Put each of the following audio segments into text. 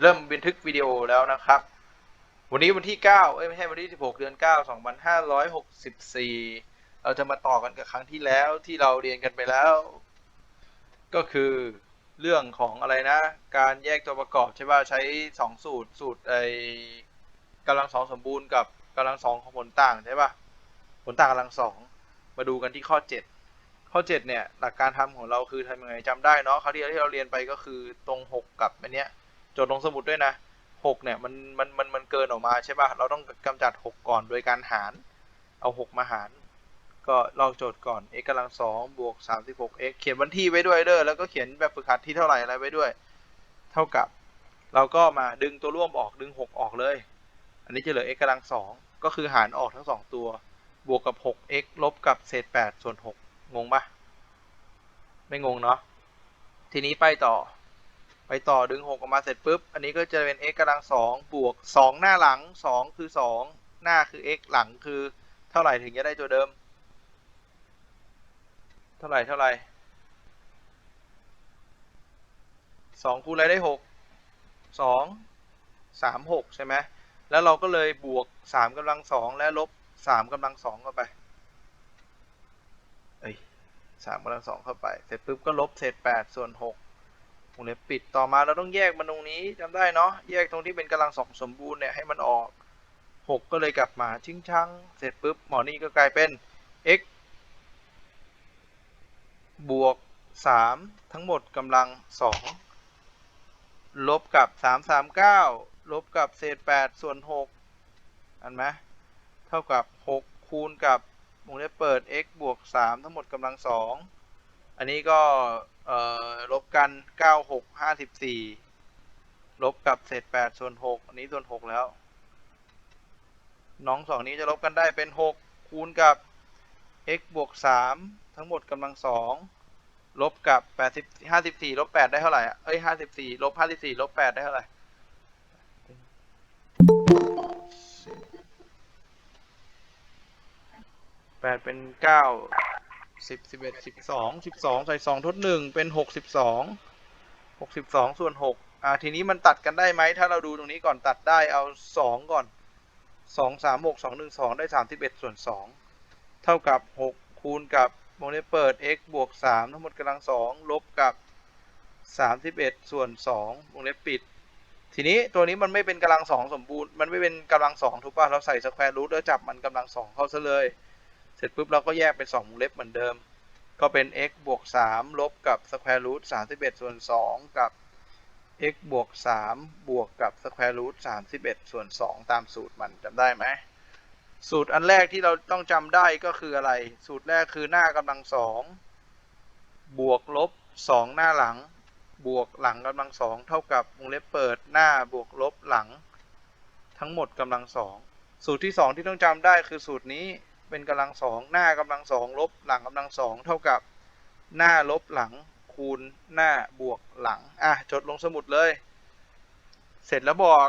เริ่มบันทึกวิดีโอแล้วนะครับ วันนี้วันที่ 9 เอ้ยไม่ใช่วันที่ 16 เดือน 9 2564 เราจะมาต่อกันกับครั้งที่แล้วที่เราเรียนกันไปแล้ว ก็คือเรื่องของอะไรนะ การแยกตัวประกอบใช่ป่ะใช้ 2 สูตรสูตรไอกำลังสองสมบูรณ์กับกำลังสองของผลต่างใช่ป่ะผลต่างกำลังสองมาดูกันที่ข้อ 7 ข้อ 7 เนี่ย หลักการทำของเราคือทำยังไงจำได้เนาะคราวที่เราเรียนไปก็คือตรง 6 กับอันเนี้ย จทย์ลงสมุดด้วยนะ6เนี่ยมันมันมันมันเกินออกมาใช่ป่ะ เราต้องกำจัด6ก่อนโดยการหาร เอา6มาหาร ก็ลอกโจทย์ก่อน x กำลังสองบวก 36x เขียนวันที่ไว้ด้วยเด้อแล้วก็เขียนแบบฝึกหัดที่เท่าไหร่อะไรไว้ด้วย เท่ากับ เราก็มาดึงตัวร่วมออกดึง6ออกเลย อันนี้จะเหลือ x กำลังสองก็คือหารออกทั้งสองตัว บวกกับ 6x ลบกับเศษ8ส่วน6งงปะไม่งงเนาะทีนี้ไปต่อ ไปต่อดึง 6 ออกมาเสร็จปุ๊บ อันนี้ก็จะเป็น x กำลังสองบวก 2 หน้าหลัง 2 คือ 2 หน้าคือ x หลังคือเท่าไหร่ถึงจะได้ตัวเดิม เท่าไหร่เท่าไหร่สองคูณอะไรได้หกสองสามหกใช่ไหมแล้วเราก็เลยบวกสามกำลังสองและลบสามกำลังสองเข้าไปเอ้ยสามกำลังสองเข้าไป เสร็จปุ๊บก็ลบเศษแปดส่วนหก วงเล็บปิดต่อมาเราต้องแยกมันตรงนี้จำได้เนาะแยกตรงที่เป็นกำลังสองสมบูรณ์เนี่ยให้มันออกหกก็เลยกลับมาชิงชังเสร็จปุ๊บหมอนี่ก็กลายเป็น x บวกสามทั้งหมดกำลังสองลบกับสามสามเก้าลบกับเศษแปดส่วนหกอันไหมเท่ากับหกคูณกับวงเล็บเปิด x บวกสามทั้งหมดกำลังสองอันนี้ก็ เอ่อลบกันเก้าหกห้าสิบสี่ลบกับเศษแปดส่วนหกอันนี้ส่วนหกแล้ว น้องสองนี้จะลบกันได้เป็นหกคูณกับ x บวกสามทั้งหมดกำลังสองลบกับแปดสิบห้าสิบสี่ลบแปดได้เท่าไหร่อะเอ้ยห้าสิบสี่ลบห้าสิบสี่ลบแปดได้เท่าไหร่แปดเป็นเก้า สิบสิบเอ็ดสิบสองสิบสองใส่สองทดหนึ่งเป็นหกสิบสองหกสิบสองส่วนหกอ่าทีนี้มันตัดกันได้ไหมถ้าเราดูตรงนี้ก่อนตัดได้เอาสองก่อนสองสามหกสองหนึ่งสองได้สามสิบเอ็ดส่วนสองเท่ากับ6คูณกับวงเล็บเปิด x บวก3ทั้งหมดกำลัง2ลบกับ31ส่วน2วงเล็บปิด ทีนี้ตัวนี้มันไม่เป็นกำลัง2สมบูรณ์มันไม่เป็นกำลัง2ถูกป่ะเราใส่สแควร์รูทแล้วจับมันกำลัง2เข้าซะเลย สร็จปุ๊บเราก็แยกเป็น2วงเล็บเหมือนเดิม ก็เป็น x บวก3ลบกับสแควร์รูท31 ส่วน 2 กับ x บวก3บวกกับสแควร์รูท31 ส่วน 2 ตามสูตรมันจำได้ไหม สูตรอันแรกที่เราต้องจำได้ก็คืออะไร สูตรแรกคือหน้ากำลังสองบวกลบสองหน้าหลัง บวกหลังกำลังสองเท่ากับวงเล็บเปิดหน้าบวกลบหลัง ทั้งหมดกำลังสองสูตรที่สองที่ต้องจำได้คือสูตรนี้ เป็นกำลังสองหน้ากำลังสองลบหลังกำลังสองเท่ากับหน้าลบหลังคูณหน้าบวกหลังอะจดลงสมุดเลย เสร็จแล้วบอก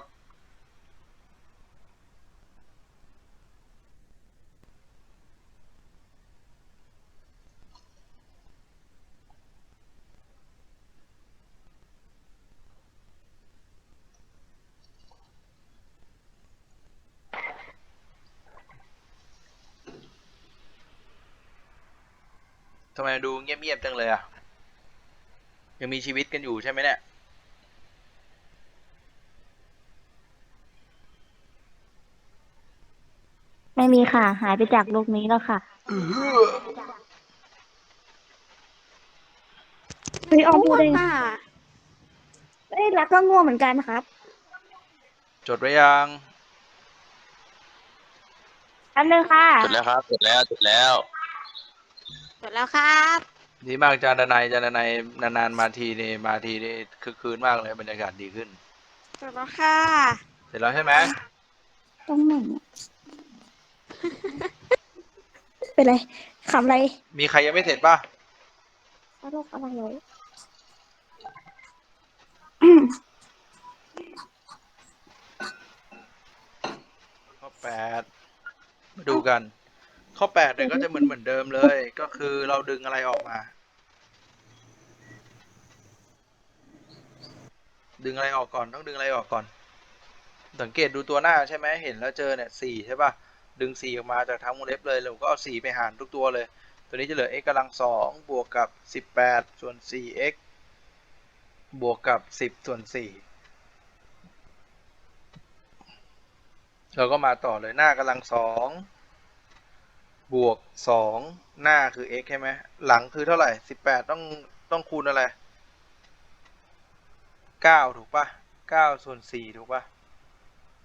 ไมดูเงียบๆจังเลยอะ ยังมีชีวิตกันอยู่ใช่ไหมเนี่ย ไม่มีค่ะ หายไปจากโลกนี้แล้วค่ะพี่ออมพูดเองค่ะเอ้ยรักก็ง่วงเหมือนกันครับ จดไว้ยัง อันนึงค่ะจุดแล้วครับจุดแล้วจุดแล้ว จดแล้วครับ ดีมากจานดนายจานดนายนานๆมาทีนี่มาทีนี่คือคืนมากเลยบรรยากาศดีขึ้นจดแล้วค่ะ เสร็จแล้วใช่ไหมตรงไหนอะ เป็นไรขำอะไรมีใครยังไม่เสร็จป่ะโรคอะไรเลย ข้อแปดมาดูกัน ข้อแปดเนี่ยก็จะเหมือนเหมือนเดิมเลย ก็คือเราดึงอะไรออกมา ดึงอะไรออกก่อนต้องดึงอะไรออกก่อน สังเกตดูตัวหน้าใช่ไหมเห็นแล้วเจอเนี่ยสี่ใช่ป่ะดึงสี่ออกมาจากทั้งวงเล็บเลยเราก็เอาสี่ไปหารทุกตัวเลย ตัวนี้จะเหลือ x กำลังสองบวกกับสิบแปดส่วนสี่ x บวกกับสิบส่วนสี่เราก็มาต่อเลยหน้ากำลังสอง บวกสองหน้าคือ x ใช่ไหมหลังคือเท่าไหร่สิบแปดต้องต้องคูณอะไรเก้าถูกปะเก้าส่วนสี่ถูกปะ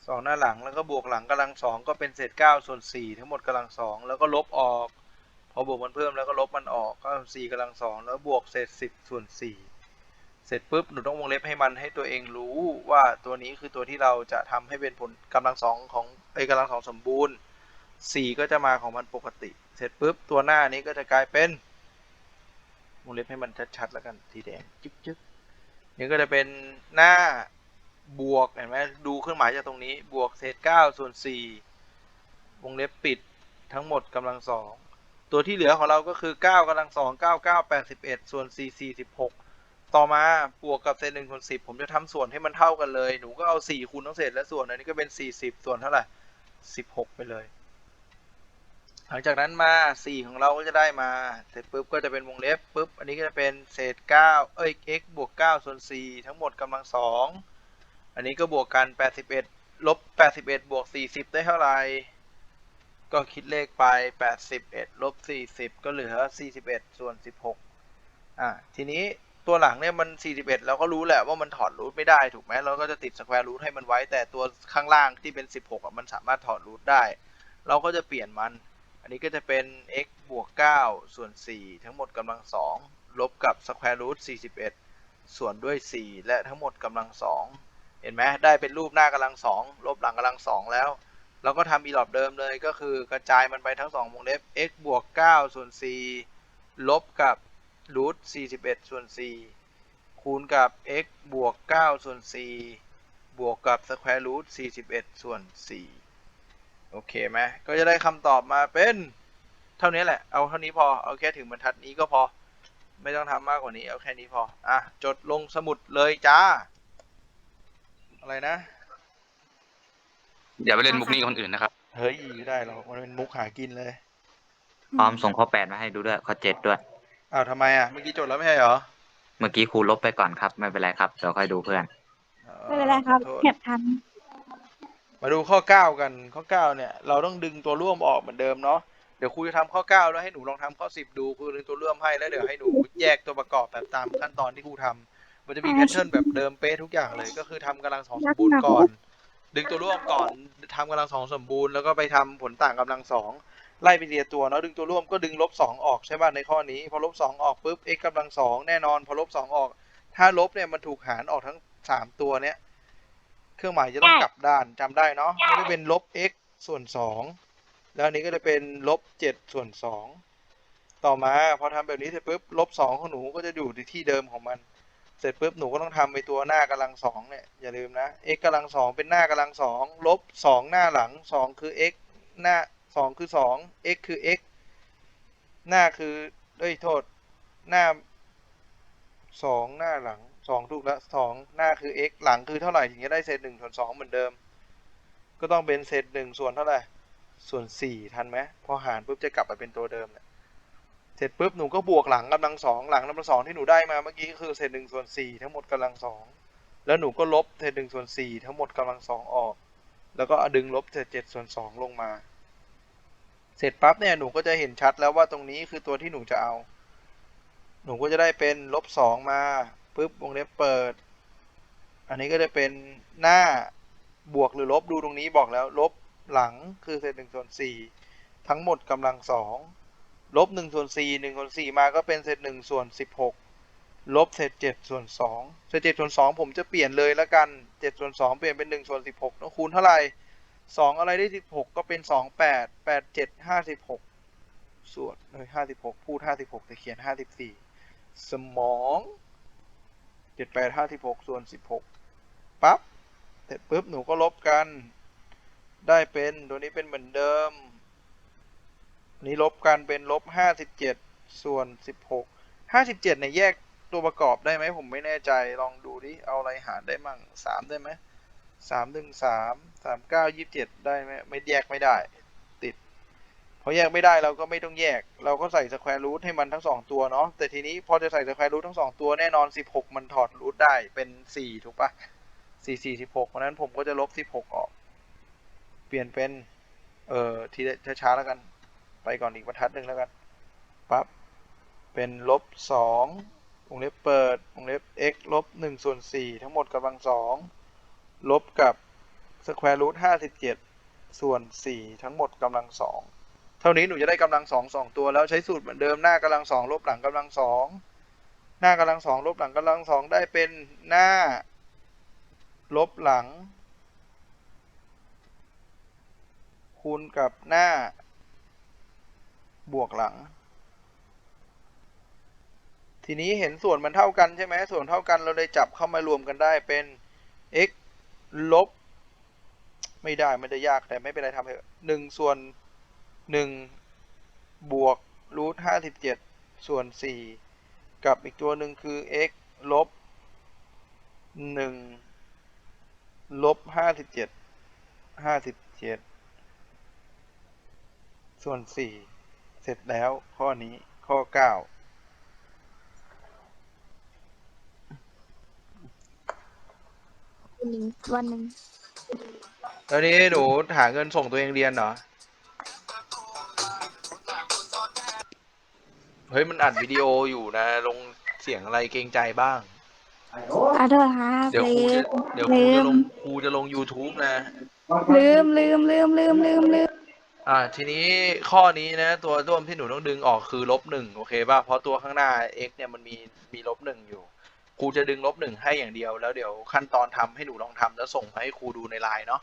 สองหน้าหลังแล้วก็บวกหลังกำลังสองก็เป็นเศษเก้าส่วนสี่ทั้งหมดกำลังสองแล้วก็ลบออก พอบวกมันเพิ่มแล้วก็ลบมันออกก็สี่กำลังสองแล้วบวกเศษสิบส่วนสี่เสร็จปุ๊บหนูต้องวงเล็บให้มันให้ตัวเองรู้ว่าตัวนี้คือตัวที่เราจะทำให้เป็นผลกำลังสองของไอ้กำลังสองสมบูรณ์ สี่ก็จะมาของมันปกติ เสร็จปุ๊บ ตัวหน้านี้ก็จะกลายเป็นวงเล็บให้มันชัดๆแล้วกันสีแดงจึ๊กจึ๊กนี่ก็จะเป็นหน้าบวกเห็นไหมดูเครื่องหมายจากตรงนี้บวกเศษเก้าส่วนสี่วงเล็บปิดทั้งหมดกำลังสองตัวที่เหลือของเราก็คือ 9กำลังสอง9 9 81ส่วน4 46ต่อมาบวกกับเศษ1ส่วน10ผมจะทำส่วนให้มันเท่ากันเลย หนูก็เอา4คูณทั้งเศษและส่วนอันนี้ก็เป็น40ส่วนเท่าไหร่16ไปเลย หลังจากนั้นมา 4 ของเราก็จะได้มา เสร็จปุ๊บก็จะเป็นวงเล็บปุ๊บ อันนี้ก็จะเป็นเศษ 9 เอ้ย x บวก 9 ส่วน 4 ทั้งหมดกำลังสองอันนี้ก็บวกกัน 81 ลบ 81 บวก 40 ได้เท่าไหร่ ก็คิดเลขไป 81 ลบ 40 ก็เหลือ 41 ส่วน 16 อ่าทีนี้ตัวหลังเนี่ยมัน 41 เราก็รู้แหละว่ามันถอดรูทไม่ได้ถูกไหม เราก็จะติดสแควร์รูทให้มันไว้ แต่ตัวข้างล่างที่เป็น 16อะมันสามารถถอดรูทได้ เราก็จะเปลี่ยนมัน อันนี้ก็จะเป็น x บวก 9 ส่วน 4 ทั้งหมดกำลัง 2 ลบกับสแควร์รูท41 ส่วนด้วย 4 และทั้งหมดกำลัง 2 เห็นไหมได้เป็นรูปหน้ากำลัง 2 ลบหลังกำลัง 2 แล้ว เราก็ทำอีหลอบเดิมเลยก็คือกระจายมันไปทั้งสองวงเล็บ x บวก 9 ส่วน 4 ลบกับรูท41 ส่วน 4 คูณกับ x บวก 9 ส่วน 4 บวกกับสแควร์รูท41 ส่วน 4 โอเคไหมก็จะได้คำตอบมาเป็น เท่านี้แหละ เอาเท่านี้พอ เอาแค่ถึงบรรทัดนี้ก็พอ ไม่ต้องทำมากกว่านี้ เอาแค่นี้พอ อะ จดลงสมุดเลยจ้า อะไรนะ อย่าไปเล่นมุกนี้กับคนอื่นนะครับ เฮ้ยไม่ได้หรอกมันเป็นมุกหากินเลยพร้อมส่งข้อแปดมาให้ดูด้วย ข้อเจ็ดด้วย อ้าวทำไมอะ เมื่อกี้จดแล้วไม่ใช่เหรอเมื่อกี้ครูลบไปก่อนครับ ไม่เป็นไรครับ เดี๋ยวค่อยดูเพื่อน ไม่เป็นไรครับขอโทษ เก็บทัน มาดูข้อเก้ากันข้อเก้าเนี่ย เราต้องดึงตัวร่วมออกเหมือนเดิมเนาะเดี๋ยวครูจะทำข้อเก้าแล้วให้หนูลองทำข้อสิบดูครูดึงตัวร่วมให้แล้วเดี๋ยวให้หนูแยกตัวประกอบแบบตามขั้นตอนที่ครูทำมันจะมีแพทเทิร์นแบบเดิมเป๊ะทุกอย่างเลย ก็คือทำกำลังสองสมบูรณ์ก่อน ดึงตัวร่วมก่อนทำกำลังสองสมบูรณ์แล้วก็ไปทำผลต่างกำลังสองไล่ไปเรียตัวเนาะดึงตัวร่วมก็ดึงลบสองออกใช่ป่ะในข้อนี้ พอลบสองออกปุ๊บ x กำลังสองแน่นอน พอลบสองออก ถ้าลบเนี่ยมันถูกหารออกทั้งสามตัวเนี้ย เครื่องหมายจะต้องกลับด้านจำได้เนาะมันจะเป็นลบ x ส่วนสองแล้วอันนี้ก็จะเป็นลบเจ็ดส่วนสองต่อมาพอทำแบบนี้เสร็จปุ๊บลบสองของหนูก็จะอยู่ที่เดิมของมัน เสร็จปุ๊บหนูก็ต้องทำไปตัวหน้ากำลังสองเนี่ยอย่าลืมนะ x กำลังสองเป็นหน้ากำลังสองลบสองหน้าหลังสองคือ x หน้าสองคือสอง x คือ x หน้าคือเอ้ยโทษ หน้าสองหน้าหลัง สองถูกแล้วสองหน้าคือ x หลังคือเท่าไหร่ถึงจะได้เศษหนึ่งส่วนสองเหมือนเดิม ก็ต้องเป็นเศษหนึ่งส่วนเท่าไหร่ส่วนสี่ทันไหมพอหารปุ๊บจะกลับมาเป็นตัวเดิมเนี่ยเสร็จปุ๊บหนูก็บวกหลังกำลังสองหลังกำลังสองที่หนูได้มาเมื่อกี้ก็คือเศษหนึ่งส่วนสี่ทั้งหมดกำลังสองแล้วหนูก็ลบเศษหนึ่งส่วนสี่ทั้งหมดกำลังสองออก แล้วก็ดึงลบเศษเจ็ดส่วนสองลงมา เสร็จปั๊บเนี่ยหนูก็จะเห็นชัดแล้วว่าตรงนี้คือตัวที่หนูจะเอา หนูก็จะได้เป็นลบสองมา ปุ๊บวงเล็บเปิด อันนี้ก็จะเป็นหน้าบวกหรือลบดูตรงนี้บอกแล้ว ลบหลังคือเศษหนึ่งส่วนสี่ทั้งหมดกำลังสองลบหนึ่งส่วนสี่หนึ่งส่วนสี่มาก็เป็นเศษหนึ่งส่วนสิบหกลบเศษเจ็ดส่วนสองเศษเจ็ดส่วนสองผมจะเปลี่ยนเลยละกันเจ็ดส่วนสองเปลี่ยนเป็นหนึ่งส่วนสิบหกต้องคูณเท่าไหร่สองอะไรได้สิบหกก็เป็นสองแปดแปดเจ็ดห้าสิบหกส่วนเอ้ยห้าสิบหกพูดห้าสิบหกแต่เขียนห้าสิบสี่สมอง เจ็ดแปดห้าสิบหกส่วนสิบหกปั๊บเสร็จปุ๊บหนูก็ลบกัน ได้เป็นตัวนี้เป็นเหมือนเดิม นี้ลบกันเป็นลบห้าสิบเจ็ดส่วนสิบหกห้าสิบเจ็ดเนี่ยแยกตัวประกอบได้ไหมผมไม่แน่ใจลองดูดิเอาอะไรหารได้มั่งสามได้ไหมสามหนึ่งสามสามเก้ายี่สิบเจ็ดได้ไหมไม่แยกไม่ได้ พอแยกไม่ได้เราก็ไม่ต้องแยก เราก็ใส่สแควร์รูทให้มันทั้งสองตัวเนาะแต่ทีนี้พอจะใส่สแควร์รูททั้งสองตัวแน่นอนสิบหกมันถอดรูทได้เป็นสี่ถูกปะสี่สี่สิบหกเพราะนั้นผมก็จะลบสิบหกออก เปลี่ยนเป็น เอ่อทีละช้าๆแล้วกัน ไปก่อนอีกบรรทัดหนึ่งแล้วกันปั๊บเป็นลบสองวงเล็บเปิดวงเล็บ x ลบหนึ่งส่วนสี่ทั้งหมดกำลังสองลบกับสแควร์รูทห้าสิบเจ็ดส่วนสี่ทั้งหมดกำลังสอง เท่านี้หนูจะได้กำลังสองสองตัวแล้วใช้สูตรเหมือนเดิมหน้ากำลังสองลบหลังกำลังสองหน้ากำลังสองลบหลังกำลังสองได้เป็นหน้า ลบหลัง คูณกับหน้า บวกหลัง ทีนี้เห็นส่วนมันเท่ากันใช่ไหมส่วนเท่ากันเราเลยจับเข้ามารวมกันได้เป็น x ลบ ไม่ได้มันจะยากแต่ไม่เป็นไรทำเถอะหนึ่งส่วน หนึ่งบวกรูทห้าสิบเจ็ดส่วนสี่กับอีกตัวหนึ่งคือ x ลบหนึ่งลบห้าสิบเจ็ดห้าสิบเจ็ดส่วนสี่เสร็จแล้วข้อนี้ข้อเก้าวันหนึ่งวันหนึ่งแล้วนี้หนูหาเงินส่งตัวเองเรียนเหรอ เฮ้ยมันอัดวิดีโออยู่นะ ลงเสียงอะไรเกรงใจบ้าง ขอโทษครับเดี๋ยวครูลืจะมเดี๋ยวครูจะลลืงมครูจะลง YouTube นะ ลืมลืมลืมลืมลืมลืมอ่า ทีนี้ข้อนี้นะ ตัวร่วมที่หนูต้องดึงออกคือลบหนึ่งโอเคป่ะเพราะตัวข้างหน้า x เนี่ยมันมีมีลบหนึ่งอยู่ครูจะดึงลบหนึ่งให้อย่างเดียว แล้วเดี๋ยวขั้นตอนทำให้หนูลองทำแล้วส่งมาให้ครูดูในไลน์เนาะ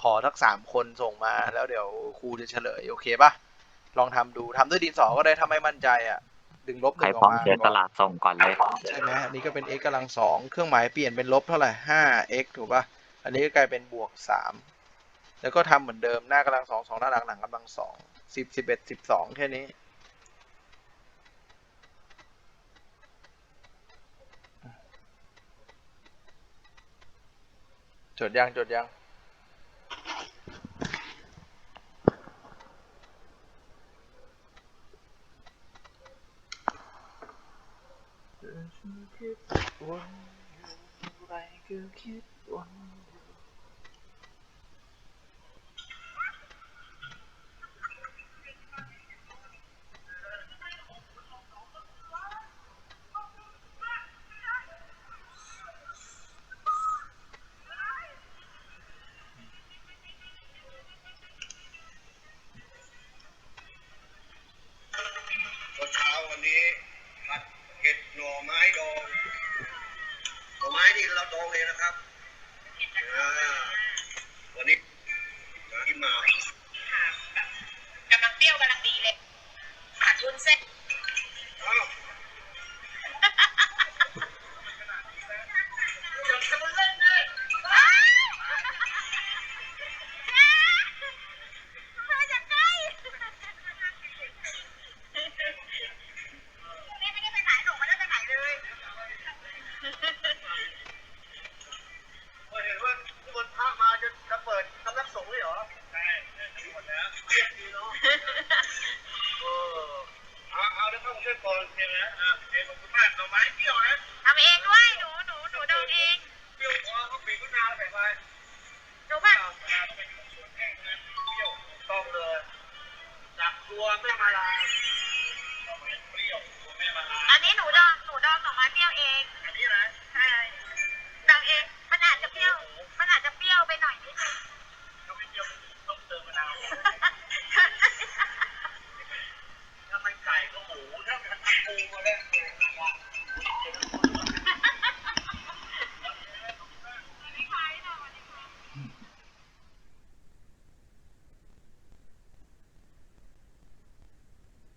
ขอทักสามคนส่งมาแล้วเดี๋ยวครูจะเฉลยโอเคป่ะ ลองทำดูทำด้วยดินสอก็ได้ถ้าไม่มั่นใจอะ ดึงลบหใครนึ่งอพร้ออกมมาเสียตลาดส่งก่อนเลย ใช่ไหมอันนี้ก็เป็น x กำลังสองเครื่องหมายเปลี่ยนเป็นลบเท่าไหร่ห้า x ถูกป่ะ อันนี้ก็กลายเป็นบวกสามแล้วก็ทำเหมือนเดิมหน้ากำลังสองสองหน้าหลังหลังกำลังสองสิบสิบเอ็ดสิบสองแค่นี้ จดยังจดยัง อฉันคิดวันอยู่ไรก็คิดวัน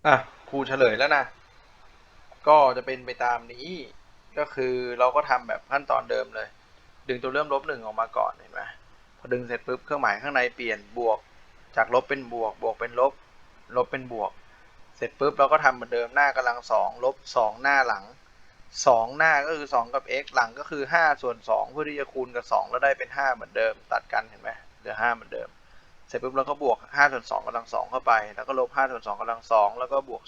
อะครูเฉลยแล้วนะ ก็จะเป็นไปตามนี้ ก็คือเราก็ทำแบบขั้นตอนเดิมเลย ดึงตัวเริ่มลบหนึ่งออกมาก่อนเห็นไหมพอดึงเสร็จปุ๊บเครื่องหมายข้างในเปลี่ยนบวก จากลบเป็นบวก บวกเป็นลบ ลบเป็นบวก เสร็จปุ๊บเราก็ทำเหมือนเดิมหน้ากำลังสองลบสองหน้าหลังสองหน้าก็คือสองกับ x หลังก็คือห้าส่วนสองเพื่อที่จะคูณกับสองแล้วได้เป็นห้าเหมือนเดิม ตัดกันเห็นไหมเหลือห้าเหมือนเดิม เสร็จปุ๊บเราก็บวก5ส่วน2กำลัง2เข้าไป แล้วก็ลบ5ส่วน2กำลัง2แล้วก็บวก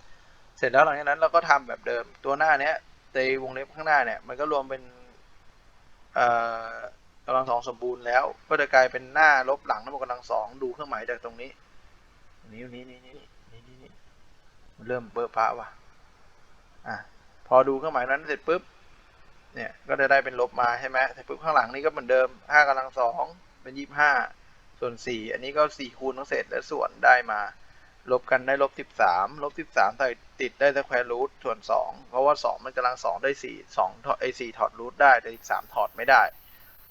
3 เสร็จแล้วหลังจากนั้นเราก็ทำแบบเดิม ตัวหน้าเนี้ยในวงเล็บข้างหน้าเนี่ย มันก็รวมเป็นกำลังสองสมบูรณ์แล้ว ก็จะกลายเป็นหน้าลบหลังทั้งหมดกำลังสองดูเครื่องหมายจากตรงนี้ นี้นี้นี้นี้นี้นี้เริ่มเบอร์พระว่ะอะพอดูเครื่องหมายนั้นเสร็จปุ๊บเนี่ยก็จะได้เป็นลบมาใช่ไหมเสร็จปุ๊บข้างหลังนี้ก็เหมือนเดิมห้ากำลังสองเป็นยี่สิบห้า ส่วนสี่อันนี้ก็สี่คูณทั้งเศษและส่วนได้มา ลบกันได้ลบสิบสามลบสิบสามใส่ติดได้สแควร์รูทส่วนสองเพราะว่าสองมันกำลังสองได้สี่สองไอสี่ถอดรูทได้แต่อีกสามถอดไม่ได้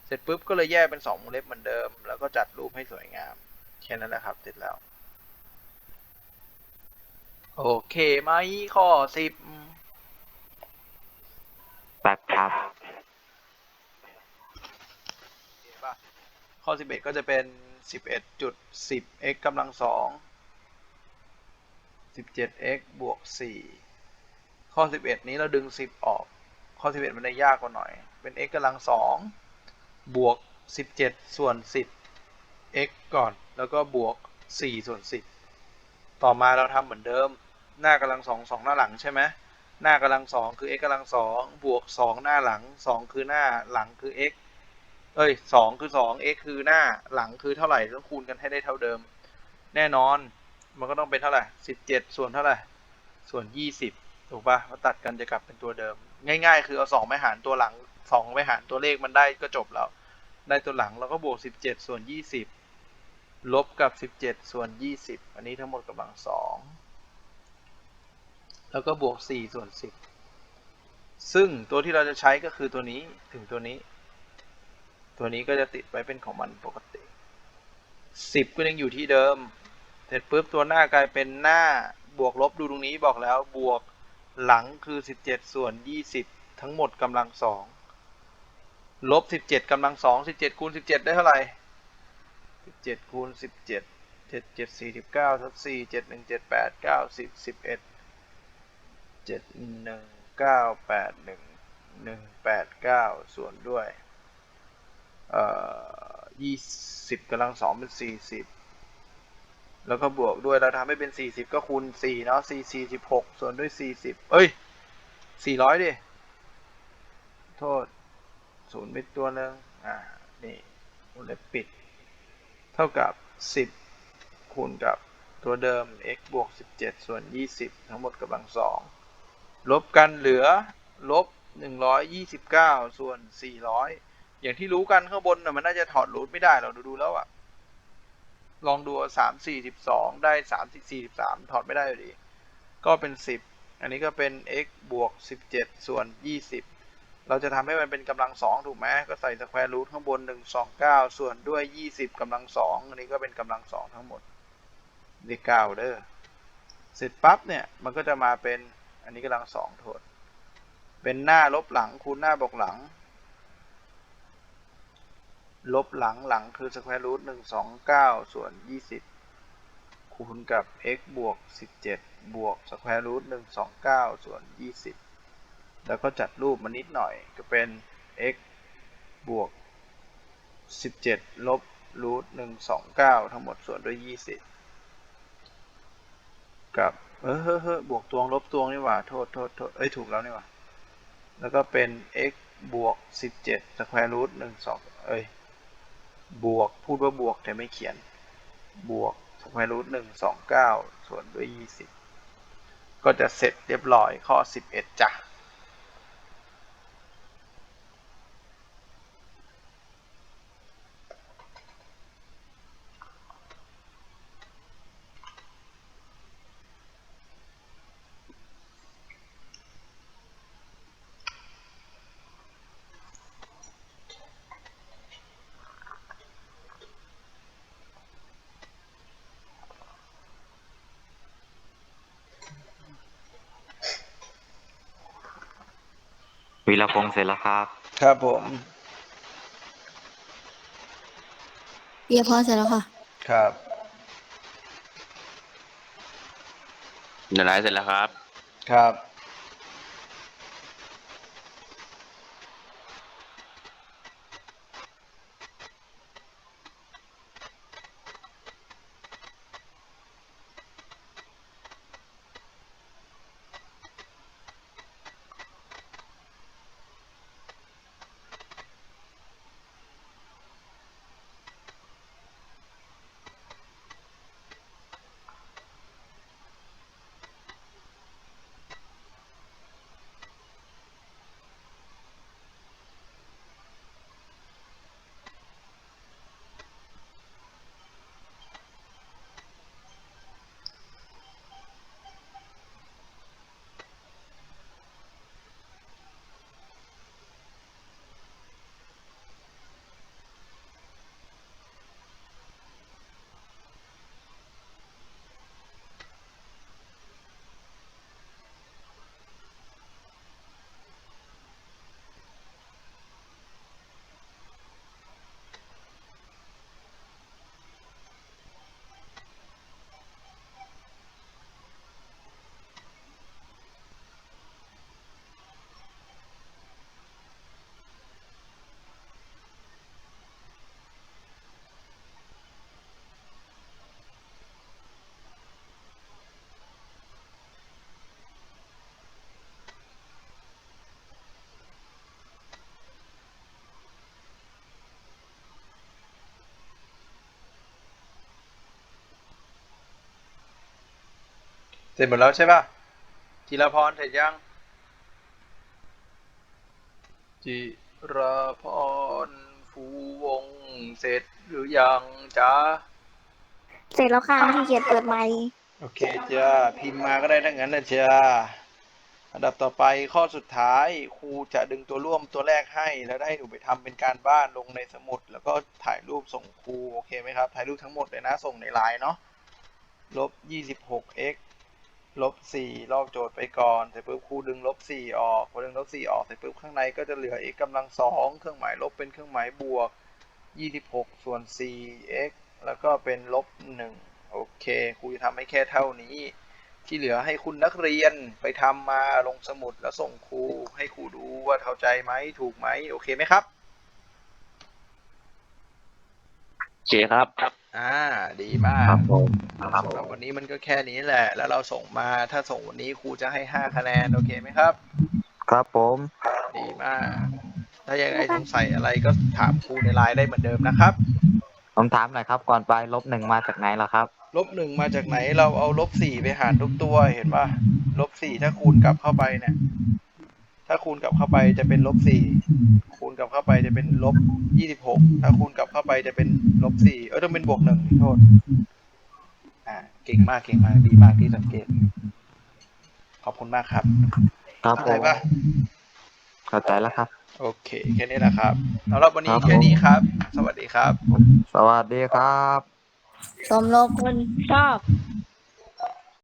เสร็จปุ๊บก็เลยแยกเป็นสองวงเล็บเหมือนเดิม แล้วก็จัดรูปให้สวยงาม แค่นั้นแหละครับเสร็จแล้ว โอเคไหมข้อสิบแป๊บครับ ข้อสิบเอ็ดก็จะเป็นสิบเอ็ดจุดสิบ x กำลังสองสิบเจ็ด x บวกสี่ข้อสิบเอ็ดนี้เราดึงสิบออก ข้อสิบเอ็ดมันได้ยากกว่าหน่อย เป็น x กำลังสองบวกสิบเจ็ดส่วนสิบ x ก่อน แล้วก็บวกสี่ส่วนสิบต่อมาเราทำเหมือนเดิม หน้ากำลังสองสองหน้าหลังใช่ไหมหน้ากำลังสองคือ x กำลังสองบวกสองหน้าหลังสองคือหน้าหลังคือ x เอ้ยสองคือสอง x คือหน้าหลังคือเท่าไหร่ต้องคูณกันให้ได้เท่าเดิม แน่นอน มันก็ต้องเป็นเท่าไหร่สิบเจ็ดส่วนเท่าไหร่ส่วนยี่สิบถูกปะมาตัดกันจะกลับเป็นตัวเดิม ง่ายๆ คือเอาสองไปหารตัวหลังสองไปหารตัวเลขมันได้ก็จบแล้ว ได้ตัวหลังเราก็บวกสิบเจ็ดส่วนยี่สิบลบกับสิบเจ็ดส่วนยี่สิบอันนี้ทั้งหมดกำลังสองแล้วก็บวกสี่ส่วนสิบซึ่งตัวที่เราจะใช้ก็คือตัวนี้ถึงตัวนี้ ตัวนี้ก็จะติดไปเป็นของมันปกติ 10 ก็ยังอยู่ที่เดิม เสร็จปุ๊บตัวหน้ากลายเป็นหน้าบวกลบดูตรงนี้บอกแล้วบวกหลังคือ 17 ส่วน 20 ทั้งหมดกำลังสองลบ 17กำลังสอง17คูณ17 ได้เท่าไหร่ 17คูณ17 7 7 4 9ทับ4 7 1 7 8 9 10 11 7 1 9 8 1 1 8 9 ส่วนด้วย เอ่อยี่สิบกำลังสองเป็นสี่สิบแล้วก็บวกด้วยเราทำให้เป็นสี่สิบก็คูณสี่เนาะสี่สี่สิบหกส่วนด้วยสี่สิบเอ้ยสี่ร้อยดิ โทษศูนย์ไปตัวหนึ่งอ่า นี่วงเล็บปิด เท่ากับสิบคูณกับตัวเดิม x บวกสิบเจ็ดส่วนยี่สิบทั้งหมดกำลังสองลบกันเหลือ ลบหนึ่งร้อยยี่สิบเก้าส่วนสี่ร้ อย่างที่รู้กันข้างบนน่ะมันน่าจะถอดรูทไม่ได้เราดูดูแล้วอะลองดูสามสี่สิบสองได้สามสี่สี่สิบสามถอดไม่ได้อยู่ดี ก็เป็นสิบอันนี้ก็เป็น x บวกสิบเจ็ดส่วนยี่สิบเราจะทำให้มันเป็นกำลังสองถูกไหมก็ใส่สแควร์รูทข้างบนหนึ่งสองเก้าส่วนด้วยยี่สิบกำลังสองอันนี้ก็เป็นกำลังสองทั้งหมดด้เก้าเด้อเสร็จปั๊บเนี่ยมันก็จะมาเป็นอันนี้กำลังสองโทษเป็นหน้าลบหลังคูณหน้าบวกหลัง ลบหลังหลังคือสแควร์รูทหนึ่งสองเก้าส่วนยี่สิบคูณกับ x บวกสิบเจ็ดบวกสแควร์รูทหนึ่งสองเก้าส่วนยี่สิบแล้วก็จัดรูปมานิดหน่อยก็เป็น x บวกสิบเจ็ดลบรูทหนึ่งสองเก้าทั้งหมดส่วนด้วยยี่สิบกับเออเฮ้อเฮ้อบวกตวงลบตวงนี่หว่า โทษโทษโทษเอ้ย ถูกแล้วนี่หว่า แล้วก็เป็น x บวกสิบเจ็ดสแควร์รูทหนึ่งสองเอ้ย บวกพูดว่าบวกแต่ไม่เขียน บวกสแควร์รูทหนึ่งสองเก้าส่วนด้วยยี่สิบก็จะเสร็จเรียบร้อยข้อสิบเอ็ดจ้ะ วีรพงษ์เสร็จแล้วครับ ครับผม เรียบพอเสร็จแล้วค่ะ ครับ เดี๋ยวไลฟ์เสร็จแล้วครับ ครับ เสร็จหมดแล้วใช่ป่ะจิรพรเสร็จยัง จิราพรฟูวงศ์เสร็จหรือยังจ๊ะเสร็จแล้วค่ะที่เกียจเปิดไมค์โอเคจ้าพิมพ์มาก็ได้ทั้งนั้นนะจ้าอันดับต่อไปข้อสุดท้ายครูจะดึงตัวร่วมตัวแรกให้ แล้วได้หนูไปทำเป็นการบ้านลงในสมุด แล้วก็ถ่ายรูปส่งครูโอเคไหมครับถ่ายรูปทั้งหมดเลยนะส่งในไลน์เนาะลบ 26x ลบ4ลอกโจทย์ไปก่อนเสร็จปุ๊บครูดึงลบ4ออกพอดึงลบ4ออกเสร็จปุ๊บข้างในก็จะเหลือ x กำลังสองเครื่องหมายลบเป็นเครื่องหมายบวก26ส่วน 4x แล้วก็เป็นลบ1โอเคครูจะทำให้แค่เท่านี้ ที่เหลือให้คุณนักเรียนไปทำมาลงสมุดแล้วส่งครูให้ครูดูว่าเข้าใจไหมถูกไหมโอเคไหมครับ โอ เคครับ อ่า ดีมากครับผมครับสำหรับวันนี้มันก็แค่นี้แหละ แล้วเราส่งมาถ้าส่งวันนี้ครูจะให้ห้าคะแนน โอเคไหมครับ ครับผม ดีมาก ถ้ายังไงสงสัยอะไรก็ถามครูในไลน์ได้เหมือนเดิมนะครับ ผมถามหน่อยครับ ก่อนไปลบหนึ่งมาจากไหนล่ะครับ ลบหนึ่งมาจากไหนเราเอาลบสี่ไปหารทุกตัวเห็นป่ะลบสี่ถ้าคูณกลับเข้าไปเนี่ย ถ้าคูณกลับเข้าไปจะเป็นลบสี่คูณ กลับเข้าไปจะเป็นลบยี่สิบหกถ้าคูณกลับเข้าไปจะเป็นลบสี่เออต้องเป็นบวกหนึ่งโทษ อ่า เก่งมากเก่งมากดีมากที่สังเกต ขอบคุณมากครับครับเข้าผใจมป่ะเข้าใจแล้วครับ โอเค แค่นี้แหละครับสำหรับวันนี้ครับผม แค่นี้ครับ สวัสดีครับ สวัสดีครับ สมโลคนชอบ